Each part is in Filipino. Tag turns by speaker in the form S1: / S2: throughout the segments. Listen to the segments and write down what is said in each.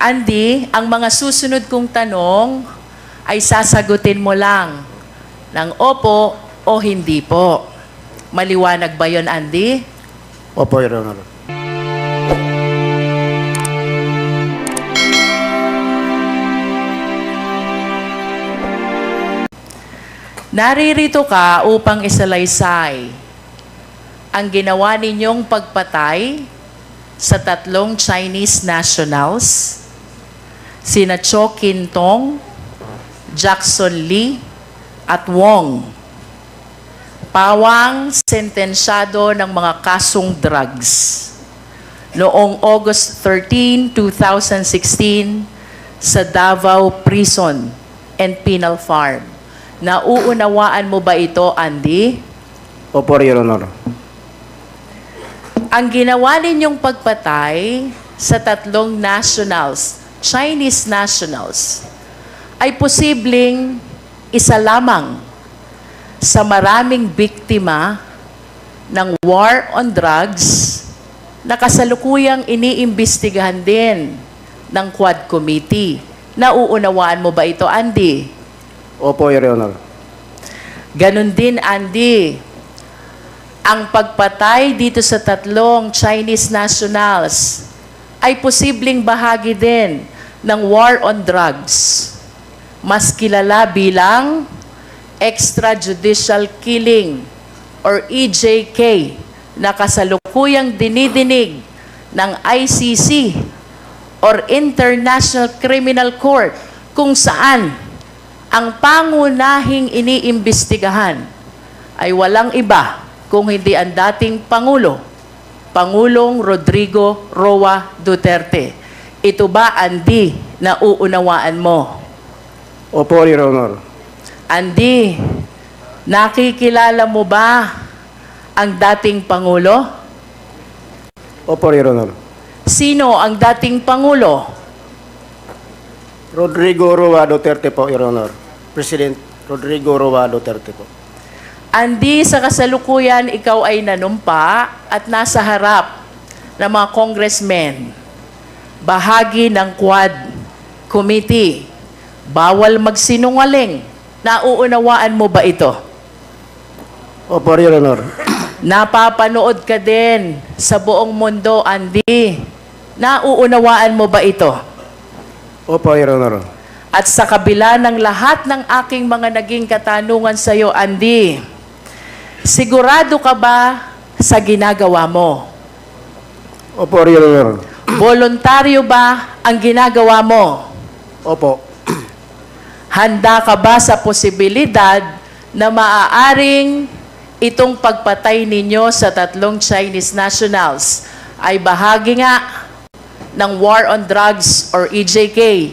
S1: Andy, ang mga susunod kong tanong ay sasagutin mo lang ng opo o hindi po. Maliwanag ba yon Andy?
S2: Opo, Your Honor.
S1: Naririto ka upang isalaysay ang ginawa ninyong pagpatay sa tatlong Chinese nationals, sina Cho Kin Tong, Jackson Lee, at Wong. Pawang sentensyado ng mga kasong drugs. Noong August 13, 2016, sa Davao Prison and Penal Farm. Nauunawaan mo ba ito, Andy?
S2: Opo, Your Honor.
S1: Ang ginawa ninyong pagpatay sa tatlong nationals, Chinese nationals, ay posibleng isa lamang sa maraming biktima ng war on drugs na kasalukuyang iniimbestigahan din ng Quad Committee. Nauunawaan mo ba ito, Andy?
S2: Opo, Your Honor.
S1: Ganon din, Andy. Ang pagpatay dito sa tatlong Chinese nationals ay posibleng bahagi din ng war on drugs. Mas kilala bilang extrajudicial killing or EJK na kasalukuyang dinidinig ng ICC or International Criminal Court kung saan ang pangunahing iniimbestigahan ay walang iba kung hindi ang dating Pangulo, Pangulong Rodrigo Roa Duterte. Ito ba, Andy, na uunawaan mo?
S2: Opo, Your Honor.
S1: Andy, nakikilala mo ba ang dating Pangulo?
S2: Opo, Your Honor.
S1: Sino ang dating Pangulo?
S2: Rodrigo Roa Duterte po, Your Honor. President Rodrigo Roa Duterte po.
S1: Andi, sa kasalukuyan, ikaw ay nanumpa at nasa harap ng mga congressmen. Bahagi ng Quad Committee. Bawal magsinungaling. Nauunawaan mo ba ito?
S2: Opo, Your Honor.
S1: Napapanood ka din sa buong mundo, Andy. Nauunawaan mo ba ito?
S2: Opo, Your Honor.
S1: At sa kabila ng lahat ng aking mga naging katanungan sa iyo, Andy, sigurado ka ba sa ginagawa mo?
S2: Opo, Your Honor.
S1: Voluntaryo ba ang ginagawa mo?
S2: Opo.
S1: Handa ka ba sa posibilidad na maaaring itong pagpatay ninyo sa tatlong Chinese nationals ay bahagi nga ng war on drugs or EJK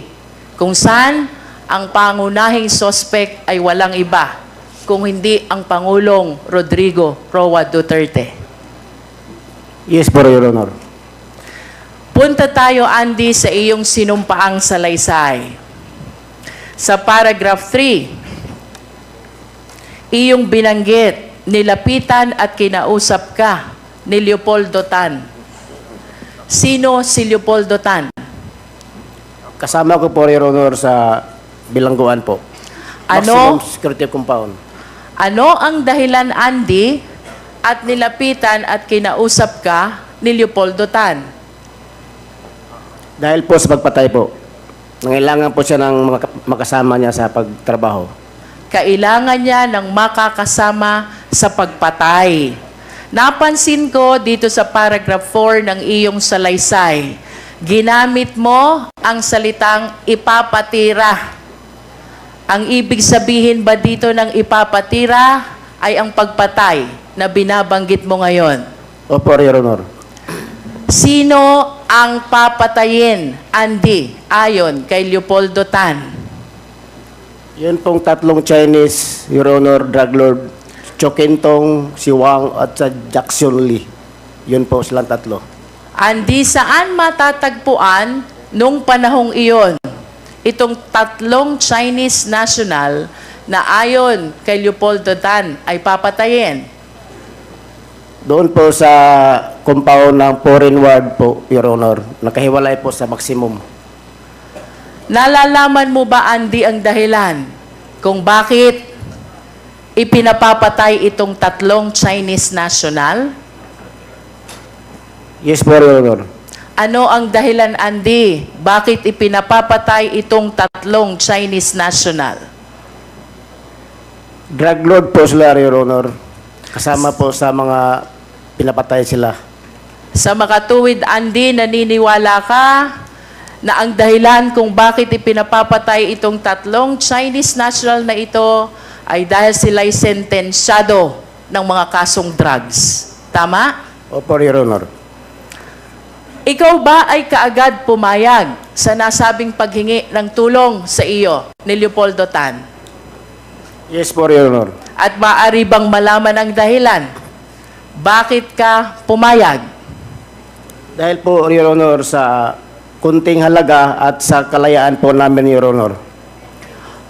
S1: kung saan ang pangunahing suspect ay walang iba kung hindi ang Pangulong Rodrigo Roa Duterte.
S2: Yes Your Honor.
S1: Punta tayo, Andy, sa iyong sinumpaang salaysay. Sa paragraph 3, iyong binanggit, nilapitan at kinausap ka ni Leopoldo Tan. Sino si Leopoldo Tan?
S2: Kasama ko po, Your Honor, sa bilangguan po.
S1: Ano?
S2: Maximum security compound.
S1: Ano ang dahilan, Andy, at nilapitan at kinausap ka ni Leopoldo Tan?
S2: Dahil po sa pagpatay po. Nangailangan po siya ng makasama niya sa pagtrabaho.
S1: kailangan niya ng makakasama sa pagpatay. Napansin ko dito sa paragraph 4 ng iyong salaysay, ginamit mo ang salitang ipapatira. Ang ibig sabihin ba dito ng ipapatira ay ang pagpatay na binabanggit mo ngayon?
S2: Opo, Your Honor.
S1: Sino ang papatayin, Andy, ayon kay Leopoldo Tan?
S2: Yun pong tatlong Chinese, Your Honor, drug lord, Chokintong, si Wang, at sa Jackson Lee. Yun po silang tatlo.
S1: Andi, saan matatagpuan nung panahong iyon itong tatlong Chinese national na ayon kay Leopoldo Tan ay papatayin?
S2: Doon po sa compound ng foreign ward po, Your Honor, nakahiwalay po sa maximum.
S1: Nalalaman mo ba, Andy, ang dahilan kung bakit ipinapapatay itong tatlong Chinese national?
S2: Yes po, Your Honor.
S1: Ano ang dahilan, Andy? Bakit ipinapapatay itong tatlong Chinese national?
S2: Drug lord po sila, Your Honor. Kasama po sa mga pinapatay sila.
S1: Sa makatuwid, Andy, naniniwala ka na ang dahilan kung bakit ipinapapatay itong tatlong Chinese national na ito ay dahil sila'y sentensyado ng mga kasong drugs. Tama?
S2: Opo, Your Honor.
S1: Ikaw ba ay kaagad pumayag sa nasabing paghingi ng tulong sa iyo ni Leopoldo Tan?
S2: Yes po, Your Honor.
S1: At maaari bang malaman ang dahilan? Bakit ka pumayag?
S2: Dahil po, Your Honor, sa kunting halaga at sa kalayaan po namin, Your Honor.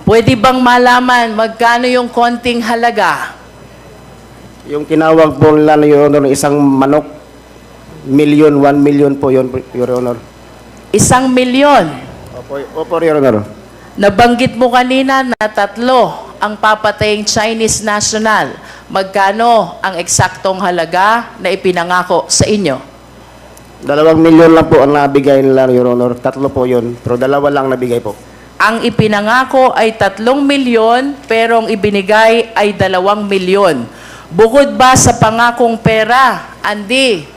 S1: Pwede bang malaman magkano yung konting halaga?
S2: Yung tinawag po nila, Your Honor, isang manok, million, one million po yun, Your Honor.
S1: Isang milyon.
S2: Opo, opo Your Honor.
S1: Nabanggit mo kanina na tatlo ang papataying Chinese national. Magkano ang eksaktong halaga na ipinangako sa inyo?
S2: Dalawang milyon lang po ang nabigay nila, Your Honor. Tatlo po yun, pero dalawa lang nabigay po.
S1: Ang ipinangako ay tatlong milyon, pero ang ibinigay ay dalawang milyon. Bukod ba sa pangakong pera, Andy,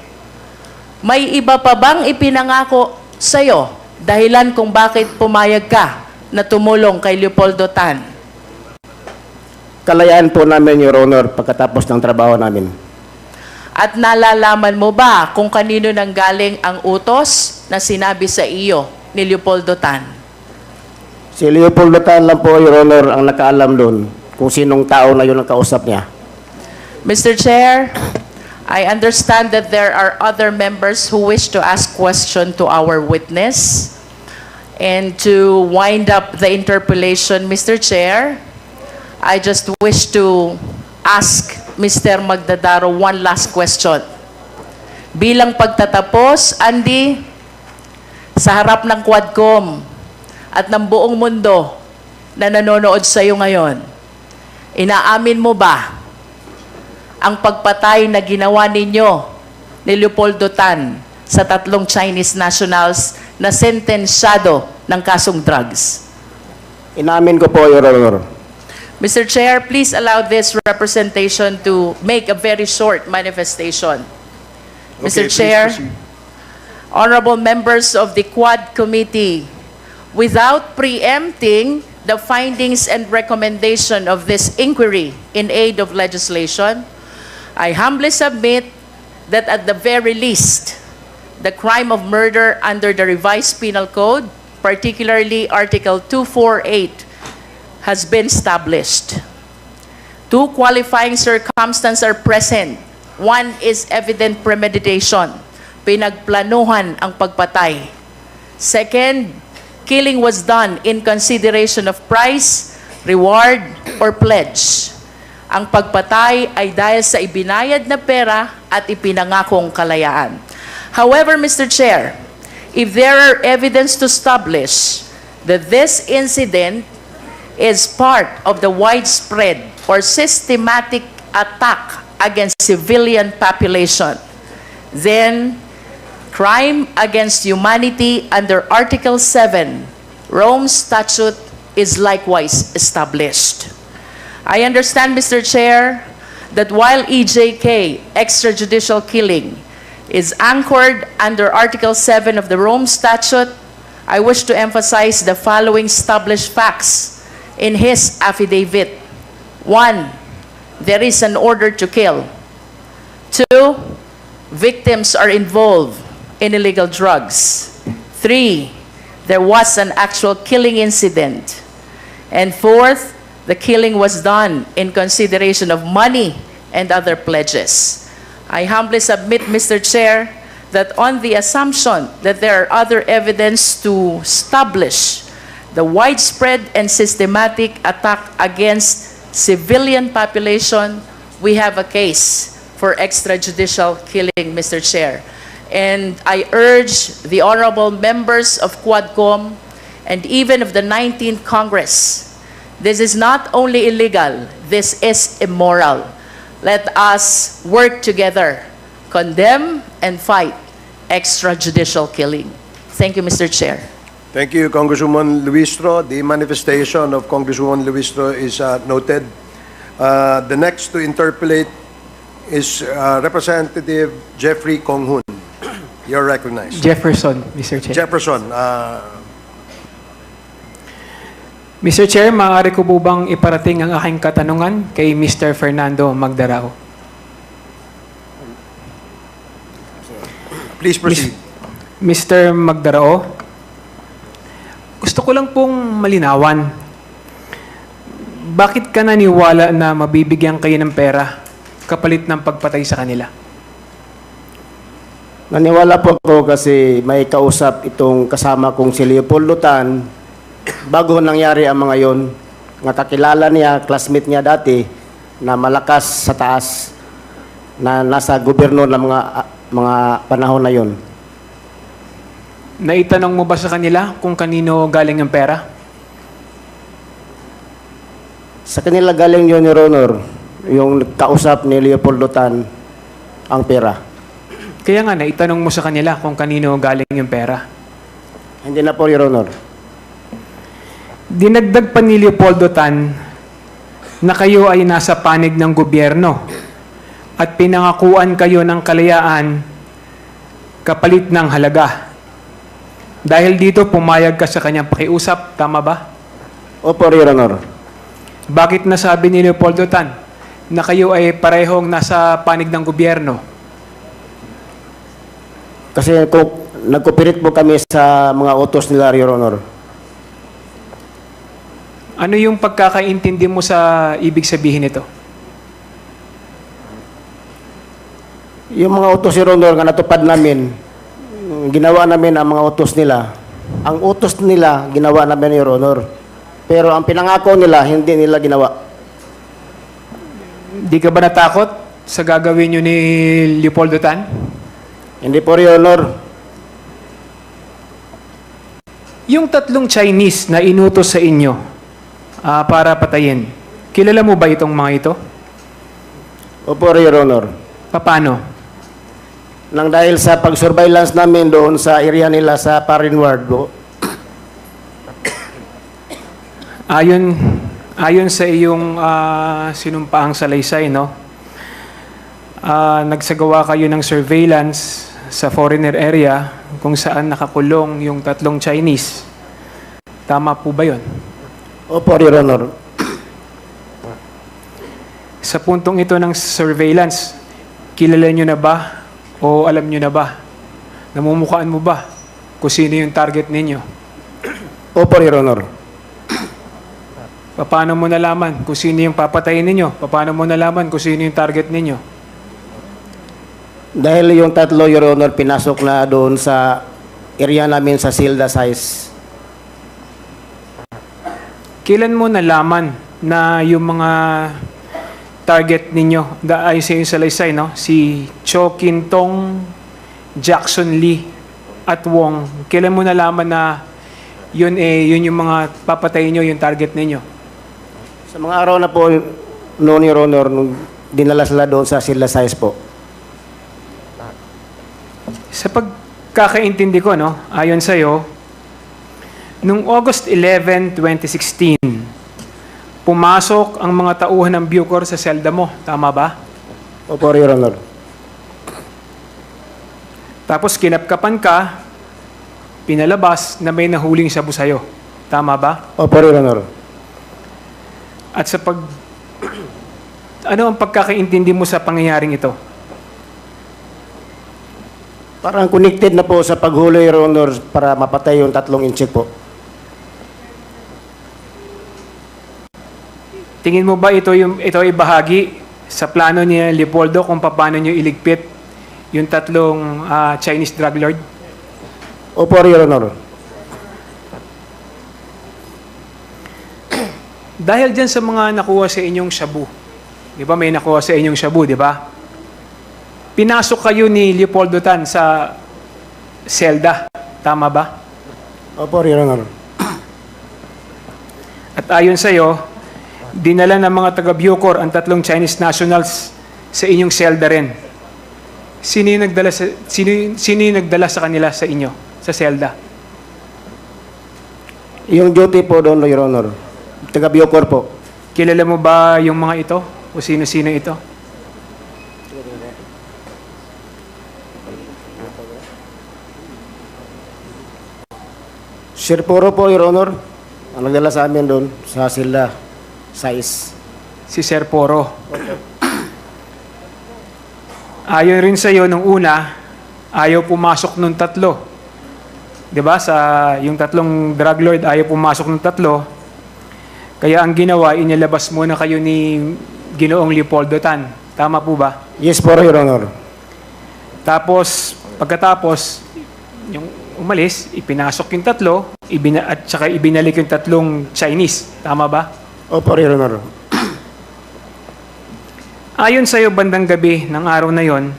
S1: may iba pa bang ipinangako sa'yo? Dahilan kung bakit pumayag ka na tumulong kay Leopoldo Tan?
S2: Kalayaan po namin, Your Honor, pagkatapos ng trabaho namin.
S1: At nalalaman mo ba kung kanino nang galing ang utos na sinabi sa iyo ni Leopoldo Tan?
S2: Si Leopoldo Tan lang po, Your Honor, ang nakaalam doon kung sinong tao na yun ang kausap niya.
S1: Mr. Chair, I understand that there are other members who wish to ask question to our witness. And to wind up the interpellation, Mr. Chair, I just wish to ask Mr. Magdadaro one last question. Bilang pagtatapos, Andy, sa harap ng Quadcom at ng buong mundo na nanonood sa iyo ngayon, inaamin mo ba ang pagpatay na ginawa ninyo ni Leopoldo Tan sa tatlong Chinese nationals na sentensyado ng kasong drugs.
S2: Inamin ko po, Your Honor.
S1: Mr. Chair, please allow this representation to make a very short manifestation. Mr.
S3: Please
S1: Chair,
S3: proceed.
S1: honorable members of the Quad Committee, without preempting the findings and recommendation of this inquiry in aid of legislation, I humbly submit that at the very least, the crime of murder under the revised penal code, particularly Article 248, has been established. Two qualifying circumstances are present. One is evident premeditation. Pinagplanuhan ang pagpatay. Second, killing was done in consideration of price, reward, or pledge. Ang pagpatay ay dahil sa ibinayad na pera at ipinangakong kalayaan. However, Mr. Chair, if there are evidence to establish that this incident is part of the widespread or systematic attack against civilian population, then crime against humanity under Article 7, Rome Statute is likewise established. I understand, Mr. Chair, that while EJK, extrajudicial killing, is anchored under Article 7 of the Rome Statute, I wish to emphasize the following established facts in his affidavit. One, there is an order to kill. Two, victims are involved in illegal drugs. Three, there was an actual killing incident. And fourth, the killing was done in consideration of money and other pledges. I humbly submit, Mr. Chair, that on the assumption that there are other evidence to establish the widespread and systematic attack against civilian population, we have a case for extrajudicial killing, Mr. Chair. And I urge the honorable members of Quadcom and even of the 19th Congress. This is not only illegal, this is immoral. Let us work together, condemn and fight extrajudicial killing. Thank you, Mr. Chair.
S3: Thank you, Congresswoman Luistro. The manifestation of Congresswoman Luistro is uh, noted. Uh, The next to interpolate is uh, Representative Jeffrey Konghun. You're recognized.
S4: Jefferson, Mr. Chair.
S3: Jefferson, uh,
S4: Mr. Chair, maaari ko po bang iparating ang aking katanungan kay Mr. Fernando Magdarao?
S3: please proceed.
S4: Mr. Magdarao, gusto ko lang pong malinawan. Bakit ka naniwala na mabibigyan kayo ng pera kapalit ng pagpatay sa kanila?
S2: Naniwala po ako kasi may kausap itong kasama kong si Leopoldo Tan bago nangyari ang mga yon. Nga kakilala niya, classmate niya dati na malakas sa taas na nasa gobyerno ng mga mga panahon na yon.
S4: Naitanong mo ba sa kanila kung kanino galing ang pera?
S2: Sa kanila galing yun, Your Honor, yung kausap ni Leopoldo Tan ang pera.
S4: Kaya nga, naitanong mo sa kanila kung kanino galing yung pera.
S2: Hindi na po, Your Honor.
S4: Dinagdag pa ni Leopoldo Tan na kayo ay nasa panig ng gobyerno at pinangakuan kayo ng kalayaan kapalit ng halaga. Dahil dito, pumayag ka sa kanyang pakiusap, tama ba?
S2: Opo, Your Honor.
S4: Bakit nasabi ni Leopoldo Tan na kayo ay parehong nasa panig ng gobyerno?
S2: Kasi kung nagkupirit po kami sa mga utos nila, Your Honor.
S4: Ano yung pagkakaintindi mo sa ibig sabihin nito?
S2: Yung mga utos, Your Honor, nga natupad namin, ginawa namin ang mga utos nila. Ang utos nila, ginawa namin, Your Honor. Pero ang pinangako nila, hindi nila ginawa.
S4: Di ka ba natakot sa gagawin nyo ni Leopoldo Tan?
S2: Hindi po, Your Honor.
S4: Yung tatlong Chinese na inutos sa inyo ah, para patayin, kilala mo ba itong mga ito?
S2: Opo, Your Honor.
S4: Paano?
S2: Nang dahil sa pag-surveillance namin doon sa area nila sa Parin Ward, po,
S4: Ayon, ayon sa iyong ah, sinumpaang salaysay, no? Ah, nagsagawa kayo ng surveillance sa foreigner area kung saan nakakulong yung tatlong Chinese. Tama po ba yon?
S2: Opo, Your Honor.
S4: Sa puntong ito ng surveillance, kilala nyo na ba o alam nyo na ba? Namumukhaan mo ba kung sino yung target ninyo?
S2: Opo, Your Honor.
S4: Paano mo nalaman kung sino yung papatayin ninyo? Paano mo nalaman kung sino yung target ninyo?
S2: Dahil yung tatlo, Your Honor, pinasok na doon sa area namin sa Silda size.
S4: Kailan mo nalaman na yung mga target ninyo, da, ay sa yung salaysay, no? Si Cho Kintong, Jackson Lee, at Wong. Kailan mo nalaman na yun eh, yun yung mga papatayin nyo, yung target ninyo?
S2: Sa mga araw na po noon, Your Honor, nung dinala sila doon sa Silda size po.
S4: Sa pagkakaintindi ko, no, ayon sa'yo, nung August 11, 2016, pumasok ang mga tauhan ng Bucor sa selda mo. Tama ba?
S2: Opo, Your Honor.
S4: Tapos kinapkapan ka, pinalabas na may nahuling sabu sa'yo. Tama ba?
S2: Opo, Your Honor.
S4: At sa pag... ano ang pagkakaintindi mo sa pangyayaring ito?
S2: Parang connected na po sa paghuli, Your Honor, para mapatay yung tatlong inchik po.
S4: Tingin mo ba ito yung ito ay bahagi sa plano ni Leopoldo kung paano niyo iligpit yung tatlong ah, Chinese drug lord?
S2: Opo, Your Honor.
S4: Dahil dyan sa mga nakuha sa inyong shabu, di ba may nakuha sa inyong shabu, di ba? Pinasok kayo ni Leopoldo Tan sa selda, tama ba?
S2: Opo, Your Honor.
S4: At ayon sa iyo, dinala ng mga taga Bucor ang tatlong Chinese nationals sa inyong selda rin. Sino yung nagdala sa, sino, sino yung nagdala sa kanila sa inyo, sa selda?
S2: Yung duty po doon, Your Honor, taga Biocor po.
S4: Kilala mo ba yung mga ito? O sino-sino ito?
S2: Sir Puro po, Your Honor, ang nagdala sa amin doon sa sila size.
S4: Si Sir Poro. Ayon rin sa iyo nung una, ayaw pumasok nung tatlo. 'Di ba? Sa yung tatlong drug lord ayaw pumasok nung tatlo. Kaya ang ginawa, inilabas muna kayo ni Ginoong Leopoldo Tan. Tama po ba?
S2: Yes po, Your Honor.
S4: Tapos, pagkatapos, yung umalis, ipinasok yung tatlo, ibina, at saka ibinalik yung tatlong Chinese. Tama ba?
S2: Opo, Your Honor.
S4: Ayon sa iyo bandang gabi ng araw na yon,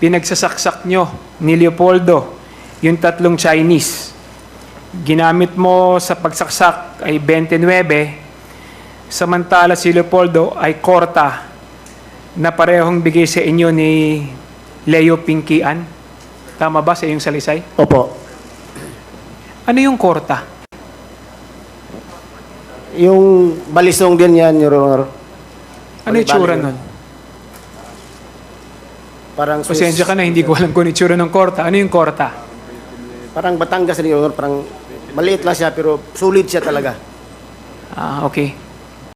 S4: pinagsasaksak nyo ni Leopoldo yung tatlong Chinese. Ginamit mo sa pagsaksak ay 29, samantala si Leopoldo ay korta na parehong bigay sa inyo ni Leo Pinkian. Tama ba sa iyong salisay?
S2: Opo.
S4: Ano yung korta?
S2: Yung balisong din yan, Your Honor.
S4: Ano yung tsura nun?
S2: Parang Swiss-
S4: Pasensya ka na, hindi ko alam kung ano yung tsura ng korta. Ano yung korta?
S2: Parang Batangas, Your Honor. Parang maliit lang siya, pero sulit siya talaga.
S4: Ah, okay.